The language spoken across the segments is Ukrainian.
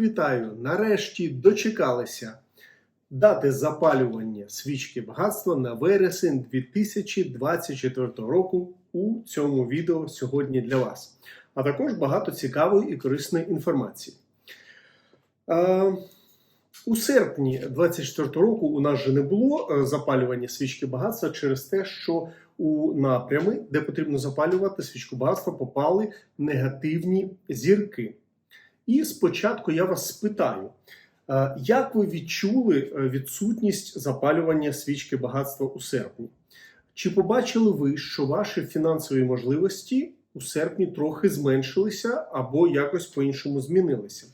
Вітаю! Нарешті дочекалися дати запалювання свічки багатства на вересень 2024 року у цьому відео сьогодні для вас. А також багато цікавої і корисної інформації. Е, у серпні 2024 року у нас же не було е, запалювання свічки багатства через те, що у напрями, де потрібно запалювати свічку багатства, попали негативні зірки. І спочатку я вас спитаю, е, як ви відчули е, відсутність запалювання свічки багатства у серпні? Чи побачили ви, що ваші фінансові можливості у серпні трохи зменшилися або якось по-іншому змінилися?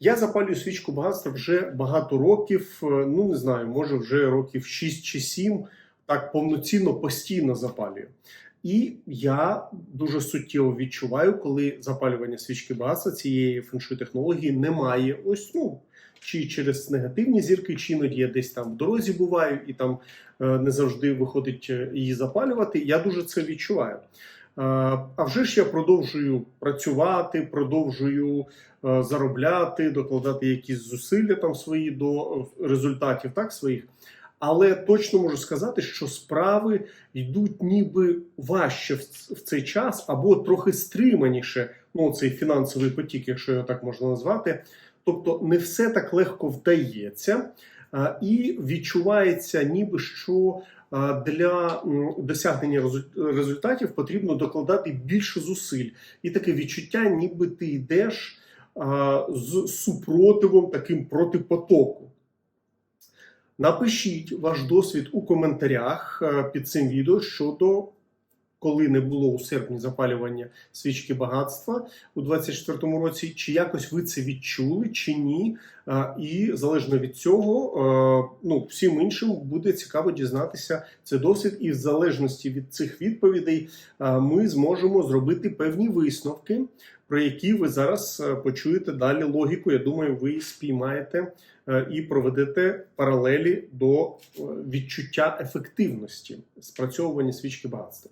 Я запалюю свічку багатства вже багато років, е, ну не знаю, може вже років 6 чи 7, так повноцінно постійно запалюю. І я дуже суттєво відчуваю, коли запалювання свічки багатства цієї феншуй технології немає. Ось ну чи через негативні зірки, чи іноді я десь там в дорозі буваю, і там е, не завжди виходить е, її запалювати. Я дуже це відчуваю. Е, а вже ж я продовжую працювати, продовжую заробляти, докладати якісь зусилля там свої до результатів так своїх. Але точно можу сказати, що справи йдуть ніби важче в цей час, або трохи стриманіше. Ну, цей фінансовий потік, якщо його так можна назвати. Тобто не все так легко вдається, і відчувається, ніби що для досягнення результатів потрібно докладати більше зусиль. І таке відчуття, ніби ти йдеш з супротивом таким проти потоку. Напишіть ваш досвід у коментарях е, під цим відео щодо коли не було у серпні запалювання свічки багатства у 24-му році, чи якось ви це відчули, чи ні. Е, і залежно від цього, е, ну всім іншим буде цікаво дізнатися цей досвід, і в залежності від цих відповідей ми зможемо зробити певні висновки, про які ви зараз почуєте далі логіку. Я думаю, ви спіймаєте. Е, і проведете паралелі до е, відчуття ефективності спрацьовування свічки багатства.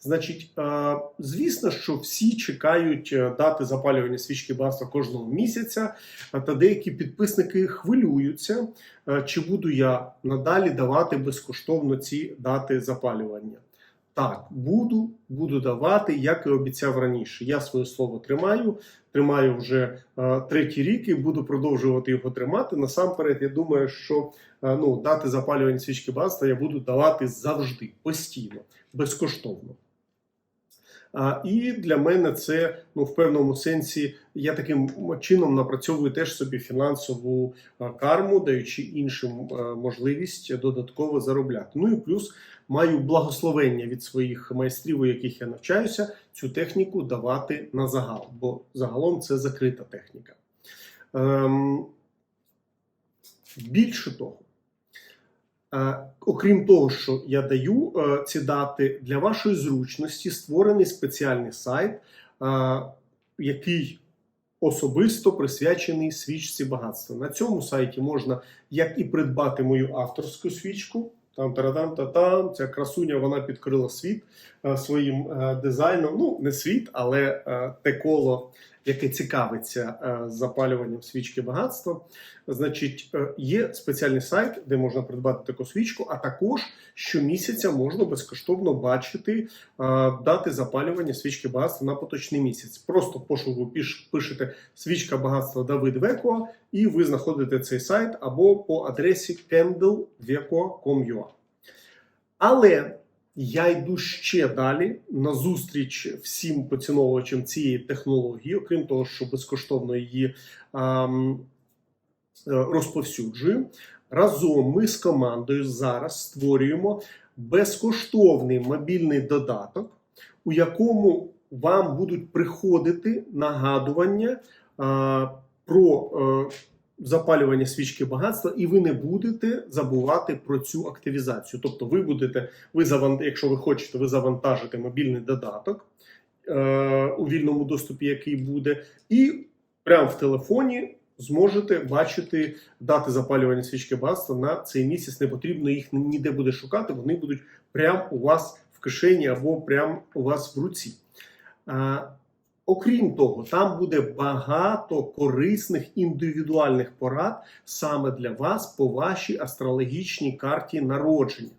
Значить, е, звісно, що всі чекають дати запалювання свічки багатства кожного місяця, та деякі підписники хвилюються, чи буду я надалі давати безкоштовно ці дати запалювання. Так, буду, буду давати, як і обіцяв раніше. Я своє слово тримаю, тримаю вже е, третій рік і буду продовжувати його тримати. Насамперед, я думаю, що е, ну, дати запалювання свічки багатства я буду давати завжди, постійно, безкоштовно. І для мене це ну в певному сенсі я таким чином напрацьовую теж собі фінансову карму, даючи іншим можливість додатково заробляти. Ну і плюс маю благословення від своїх майстрів, у яких я навчаюся, цю техніку давати на загал, бо загалом це закрита техніка. Ем, Більше того. Е, окрім того, що я даю е, ці дати для вашої зручності, створений спеціальний сайт, е, який особисто присвячений свічці багатства. На цьому сайті можна як і придбати мою авторську свічку. Там тарадам та там ця красуня вона підкрила світ своїм дизайном. Ну, не світ, але те коло яке цікавиться е, запалюванням свічки багатства, значить, е, є спеціальний сайт, де можна придбати таку свічку, а також щомісяця можна безкоштовно бачити е, дати запалювання свічки багатства на поточний місяць. Просто пошуку пишете свічка багатства Давид Веко, і ви знаходите цей сайт або по адресі candleveco.com.ua. Але я йду ще далі на зустріч всім поціновувачам цієї технології, окрім того, що безкоштовно її а, розповсюджую. Разом ми з командою зараз створюємо безкоштовний мобільний додаток, у якому вам будуть приходити нагадування а, про. А, запалювання свічки багатства, і ви не будете забувати про цю активізацію. Тобто, ви будете, ви завант... якщо ви хочете, ви завантажите мобільний додаток е... у вільному доступі, який буде, і прямо в телефоні. Зможете бачити дати запалювання свічки багатства на цей місяць. Не потрібно їх ніде буде шукати, вони будуть прямо у вас в кишені або прямо у вас в руці. Окрім того, там буде багато корисних індивідуальних порад саме для вас по вашій астрологічній карті народження.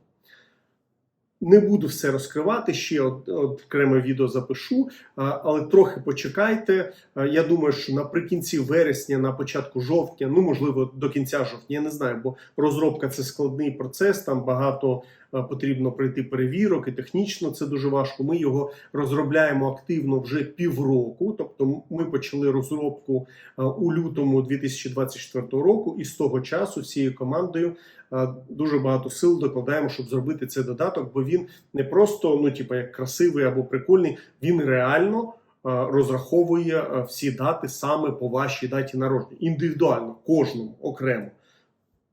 Не буду все розкривати, ще окреме відео запишу, але трохи почекайте. Я думаю, що наприкінці вересня, на початку жовтня, ну можливо до кінця жовтня, я не знаю, бо розробка це складний процес, там багато потрібно пройти перевірок, і технічно це дуже важко. Ми його розробляємо активно вже півроку. Тобто, ми почали розробку у лютому 2024 року, і з того часу всією командою дуже багато сил докладаємо, щоб зробити цей додаток, бо він не просто ну, типу, як красивий або прикольний, він реально. Розраховує всі дати саме по вашій даті народження, індивідуально, кожному окремо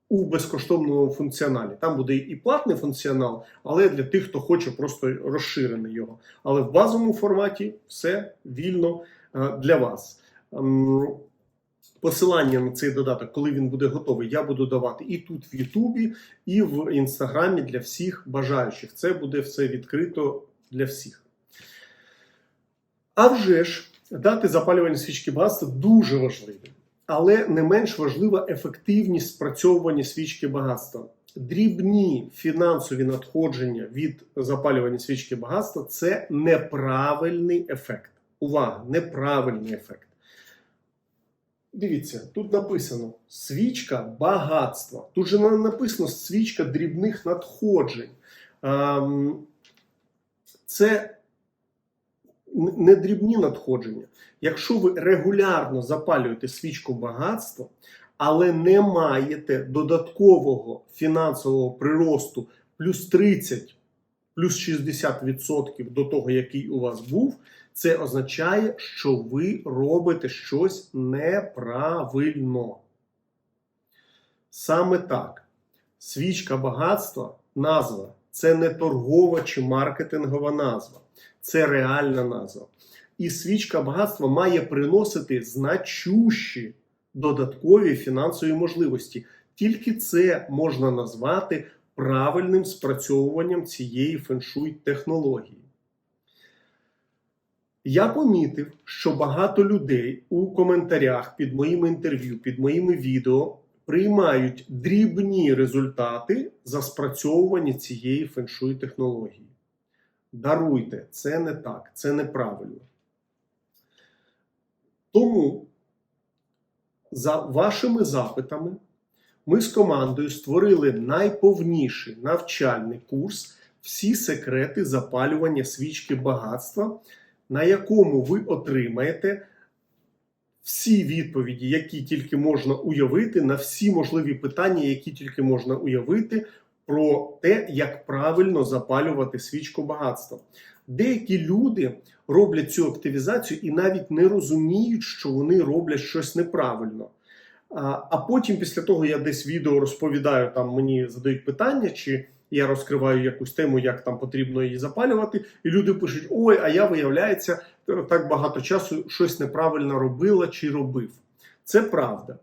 у безкоштовному функціоналі. Там буде і платний функціонал, але для тих, хто хоче просто розширений його. Але в базовому форматі все вільно е, для вас. Ем, Посилання на цей додаток, коли він буде готовий, я буду давати і тут в Ютубі, і в інстаграмі для всіх бажаючих. Це буде все відкрито для всіх. А вже ж, дати запалювання свічки багатства дуже важливі але не менш важлива ефективність спрацьовування свічки багатства. Дрібні фінансові надходження від запалювання свічки багатства це неправильний ефект. Увага, неправильний ефект. Дивіться, тут написано свічка багатства. Тут же написано свічка дрібних надходжень. Ем, Це не дрібні надходження. Якщо ви регулярно запалюєте свічку багатства, але не маєте додаткового фінансового приросту плюс 30, плюс 60% до того, який у вас був, це означає, що ви робите щось неправильно. Саме так. Свічка багатства назва це не торгова чи маркетингова назва, це реальна назва. І свічка багатства має приносити значущі додаткові фінансові можливості. Тільки це можна назвати правильним спрацьовуванням цієї феншуй технології. Я помітив, що багато людей у коментарях під моїми інтерв'ю, під моїми відео приймають дрібні результати за спрацьовування цієї феншуй технології. Даруйте, це не так, це неправильно. Тому, за вашими запитами, ми з командою створили найповніший навчальний курс Всі секрети запалювання свічки багатства, на якому ви отримаєте всі відповіді, які тільки можна уявити, на всі можливі питання, які тільки можна уявити, про те, як правильно запалювати свічку багатства. Деякі люди роблять цю активізацію і навіть не розуміють, що вони роблять щось неправильно. А, потім, після того, я десь відео розповідаю, там мені задають питання, чи я розкриваю якусь тему, як там потрібно її запалювати, і люди пишуть: Ой, а я, виявляється, так багато часу щось неправильно робила чи робив. Це правда.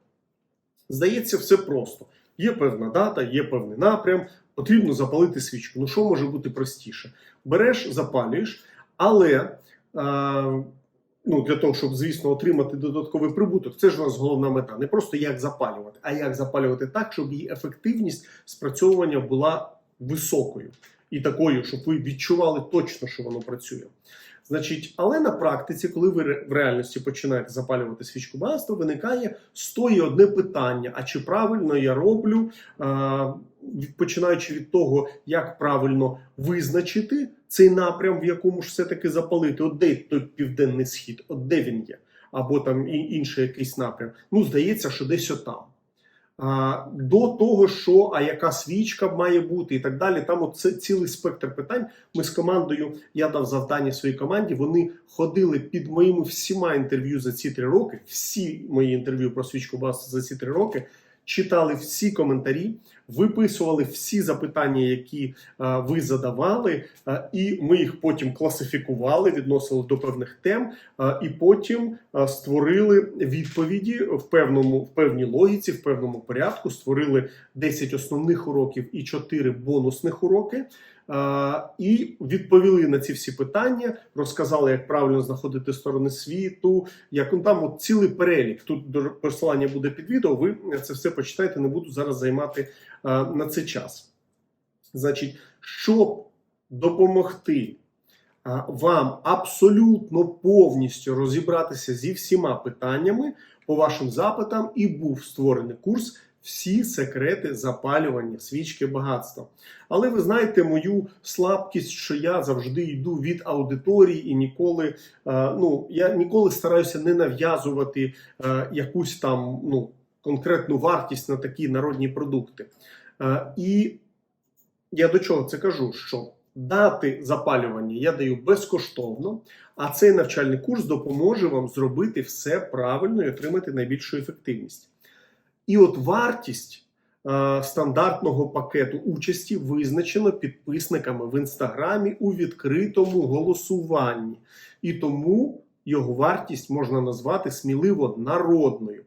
Здається, все просто. Є певна дата, є певний напрям, потрібно запалити свічку. Ну, що може бути простіше? Береш, запалюєш, але а, ну, для того, щоб, звісно, отримати додатковий прибуток, це ж у нас головна мета. Не просто як запалювати, а як запалювати так, щоб її ефективність спрацьовування була високою і такою, щоб ви відчували точно, що воно працює. Значить, але на практиці, коли ви в реальності починаєте запалювати свічку багатства, виникає стоїть одне питання: а чи правильно я роблю, починаючи від того, як правильно визначити цей напрям, в якому ж все-таки запалити, от де той південний схід, от де він є, або там інший якийсь напрям. Ну, здається, що десь отам. До того, що а яка свічка має бути, і так далі. Там от це цілий спектр питань. Ми з командою, я дав завдання своїй команді. Вони ходили під моїми всіма інтерв'ю за ці три роки. Всі мої інтерв'ю про свічку багатства за ці три роки. Читали всі коментарі, виписували всі запитання, які а, ви задавали, а, і ми їх потім класифікували, відносили до певних тем, а, і потім створили відповіді в певному в певній логіці, в певному порядку. Створили 10 основних уроків і 4 бонусних уроки. І відповіли на ці всі питання, розказали, як правильно знаходити сторони світу, як ну, там от цілий перелік. Тут посилання буде під відео. Ви це все почитаєте, не буду зараз займати е, на це час. Значить, щоб допомогти а, вам абсолютно повністю розібратися зі всіма питаннями по вашим запитам, і був створений курс всі секрети запалювання свічки багатства. Але ви знаєте мою слабкість, що я завжди йду від аудиторії і ніколи, е, ну я ніколи стараюся не нав'язувати е, якусь там ну, конкретну вартість на такі народні продукти. Е, І я до чого це кажу? Що дати запалювання я даю безкоштовно, а цей навчальний курс допоможе вам зробити все правильно і отримати найбільшу ефективність. І от вартість е, стандартного пакету участі визначено підписниками в інстаграмі у відкритому голосуванні. І тому його вартість можна назвати сміливо народною.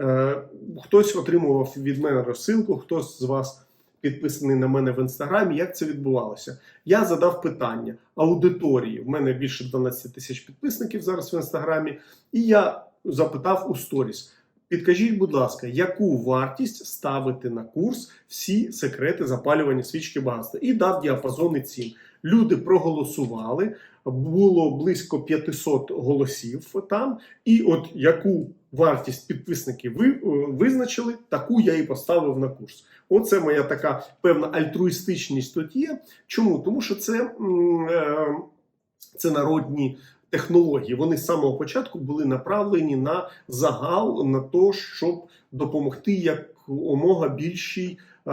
Е, хтось отримував від мене розсилку, хтось з вас підписаний на мене в інстаграмі. Як це відбувалося? Я задав питання аудиторії. В мене більше 12 тисяч підписників зараз в інстаграмі, і я запитав у сторіс. Підкажіть, будь ласка, яку вартість ставити на курс всі секрети запалювання свічки багатства? І дав діапазони цін. Люди проголосували, було близько 500 голосів там. І от яку вартість підписників ви е, визначили, таку я і поставив на курс. Оце моя така певна альтруїстичність є. Чому? Тому що це, е, це народні технології. Вони з самого початку були направлені на загал, на те, щоб допомогти якомога більшій е,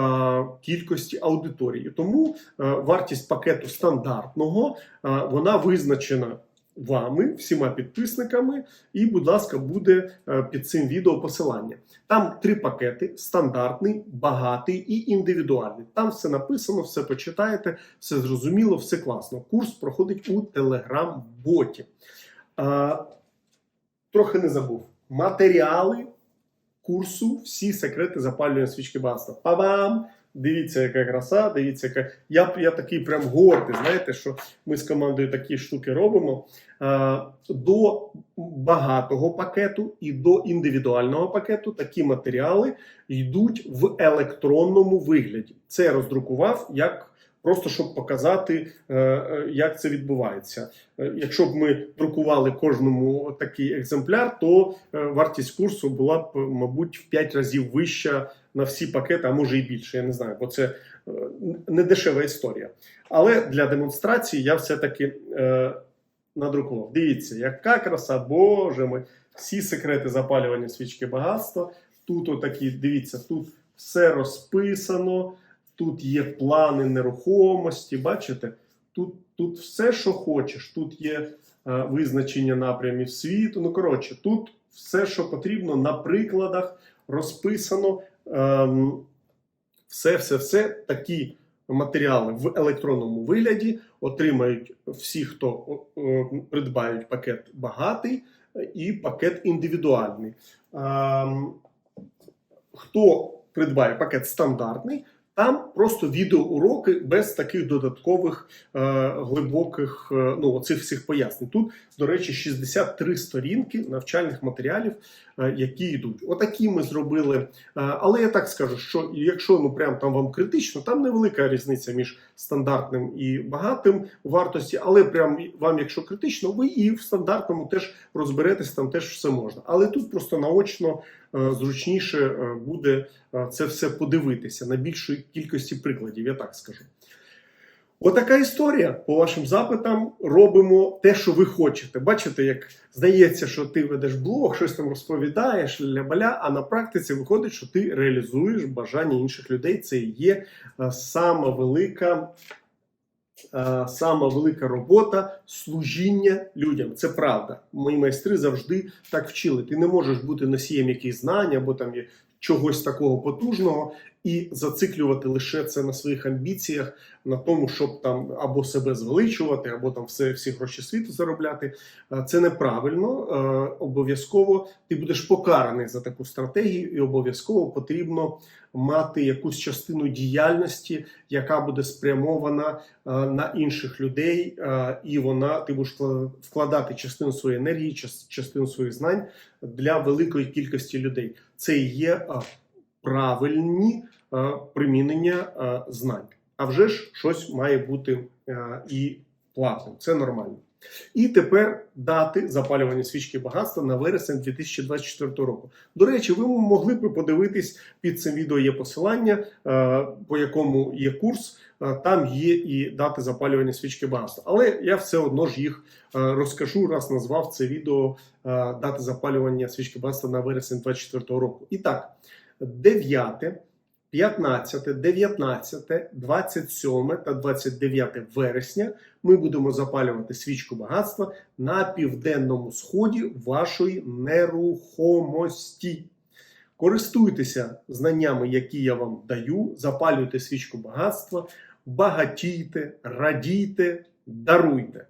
кількості аудиторії. Тому вартість пакету стандартного вона визначена. Вами, всіма підписниками, і, будь ласка, буде е, під цим відео посилання. Там три пакети: стандартний, багатий і індивідуальний. Там все написано, все почитаєте, все зрозуміло, все класно. Курс проходить у Telegram-боті. Трохи не забув. Матеріали курсу всі секрети запалювання свічки. Па-бам! Дивіться, яка краса, дивіться, яка. Я, я такий прям гордий, знаєте, що ми з командою такі штуки робимо. А, до багатого пакету і до індивідуального пакету такі матеріали йдуть в електронному вигляді. Це роздрукував як просто щоб показати, е, е, як це відбувається. Е, Якщо б ми друкували кожному такий екземпляр, то вартість курсу була б, мабуть, в 5 разів вища на всі пакети, а може і більше. Я не знаю, бо це е, не дешева історія. Але для демонстрації я все-таки е, надрукував. Дивіться, яка краса, боже мой, всі секрети запалювання свічки багатства. Тут отакі, дивіться, тут все розписано, тут є плани нерухомості. Бачите? Тут, тут все, що хочеш. Тут є е, визначення напрямів світу. Ну, коротше, тут все, що потрібно на прикладах розписано. Ем, все, все, все такі матеріали в електронному вигляді отримають всі, хто придбають пакет багатий е, і пакет індивідуальний. Ем, хто придбає пакет стандартний, там просто відеоуроки без таких додаткових е, глибоких е, ну, оцих всіх пояснень. Тут, до речі, 63 сторінки навчальних матеріалів, які йдуть. Отакі ми зробили. Е, але я так скажу, що якщо ну прям там вам критично, там невелика різниця між стандартним і багатим у вартості, але прям вам, якщо критично, ви і в стандартному теж розберетесь, там теж все можна. Але тут просто наочно е, зручніше е, буде е, це все подивитися на більшої кількості прикладів, я так скажу. Отака історія. По вашим запитам робимо те, що ви хочете. Бачите, як здається, що ти ведеш блог, щось там розповідаєш, ля-баля, а на практиці виходить, що ти реалізуєш бажання інших людей. Це є е, сама велика. е, Сама велика робота служіння людям. Це правда. Мої майстри завжди так вчили. Ти не можеш бути носієм якихось знань або там є чогось такого потужного і зациклювати лише це на своїх амбіціях, на тому, щоб там або себе звеличувати, або там все всі гроші світу заробляти. Це неправильно. Обов'язково ти будеш покараний за таку стратегію, і обов'язково потрібно мати якусь частину діяльності, яка буде спрямована на інших людей, і вона ти будеш вкла- вкладати частину своєї енергії, час- частину своїх знань для великої кількості людей. Це є правильні примінення е, знань. А вже ж щось має бути е, і платним. Це нормально. І тепер дати запалювання свічки багатства на вересень 2024 року. До речі, ви могли б подивитись під цим відео є посилання, е, по якому є курс. Е, Там є і дати запалювання свічки багатства. Але я все одно ж їх е, розкажу, раз назвав це відео е, дати запалювання свічки багатства на вересень 2024 року. І так, 9, 15, 19, 27 та 29 вересня ми будемо запалювати свічку багатства на південному сході вашої нерухомості. Користуйтеся знаннями, які я вам даю, запалюйте свічку багатства, багатійте, радійте, даруйте.